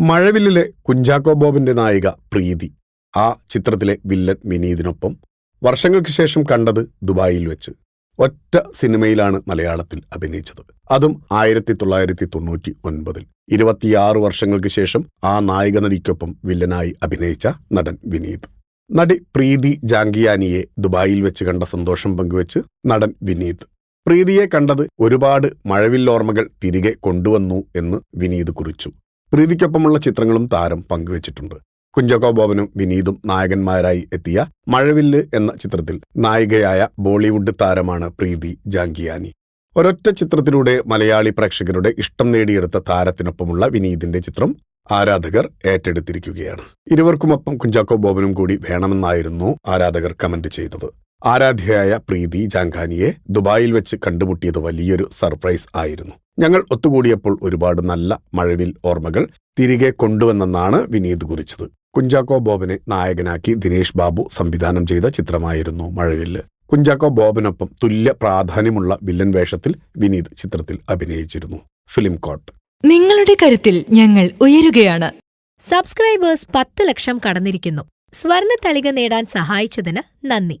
മഴവില്ലിലെ കുഞ്ചാക്കോ ബോബിന്റെ നായിക പ്രീതി. ആ ചിത്രത്തിലെ വില്ലൻ വിനീതിനൊപ്പം വർഷങ്ങൾക്ക് ശേഷം കണ്ടത് ദുബായിൽ വെച്ച്. ഒറ്റ സിനിമയിലാണ് മലയാളത്തിൽ അഭിനയിച്ചത്. അതും ആയിരത്തി തൊള്ളായിരത്തി തൊണ്ണൂറ്റി ഒൻപതിൽ ഇരുപത്തിയാറ് വർഷങ്ങൾക്ക് ശേഷം ആ നായിക നടിക്കൊപ്പം വില്ലനായി അഭിനയിച്ച നടൻ വിനീത്. നടി പ്രീതി ജാങ്കിയാനിയെ ദുബായിൽ വെച്ച് കണ്ട സന്തോഷം പങ്കുവെച്ച് നടൻ വിനീത്. പ്രീതിയെ കണ്ടത് ഒരുപാട് മഴവില്ലോർമ്മകൾ തിരികെ കൊണ്ടുവന്നു എന്ന് വിനീത് കുറിച്ചു. പ്രീതിക്കൊപ്പമുള്ള ചിത്രങ്ങളും താരം പങ്കുവച്ചിട്ടുണ്ട്. കുഞ്ചാക്കോ ബോബനും വിനീതും നായകന്മാരായി എത്തിയ മഴവില്ല് എന്ന ചിത്രത്തിൽ നായികയായ ബോളിവുഡ് താരമാണ് പ്രീതി ജാങ്കിയാനി ഒരൊറ്റ ചിത്രത്തിലൂടെ മലയാളി പ്രേക്ഷകരുടെ ഇഷ്ടം നേടിയെടുത്ത താരത്തിനൊപ്പമുള്ള വിനീതിന്റെ ചിത്രം ആരാധകർ ഏറ്റെടുത്തിരിക്കുകയാണ്. ഇരുവർക്കുമൊപ്പം കുഞ്ചാക്കോ ബോബനും കൂടി വേണമെന്നായിരുന്നു ആരാധകർ കമന്റ് ചെയ്തത്. ആരാധ്യയായ പ്രീതി ജാങ്കാനിയെ ദുബായിൽ വെച്ച് കണ്ടുമുട്ടിയത് വലിയൊരു സർപ്രൈസ് ആയിരുന്നു. ഞങ്ങൾ ഒത്തുകൂടിയപ്പോൾ ഒരുപാട് നല്ല മഴവിൽ ഓർമ്മകൾ തിരികെ കൊണ്ടുവന്നെന്നാണ് വിനീത് കുറിച്ചത്. കുഞ്ചാക്കോ ബോബനെ നായകനാക്കി ദിനേഷ് ബാബു സംവിധാനം ചെയ്ത ചിത്രമായിരുന്നു മഴവിൽ കുഞ്ചാക്കോ ബോബനൊപ്പം തുല്യ പ്രാധാന്യമുള്ള വില്ലൻ വേഷത്തിൽ വിനീത് ചിത്രത്തിൽ അഭിനയിച്ചിരുന്നു. ഫിലിം കോട്ട് നിങ്ങളുടെ കരുത്തിൽ ഞങ്ങൾ ഉയരുകയാണ്. സബ്സ്ക്രൈബേഴ്സ് പത്ത് ലക്ഷം കടന്നിരിക്കുന്നു. സ്വർണ തളിക നേടാൻ സഹായിച്ചതിന് നന്ദി.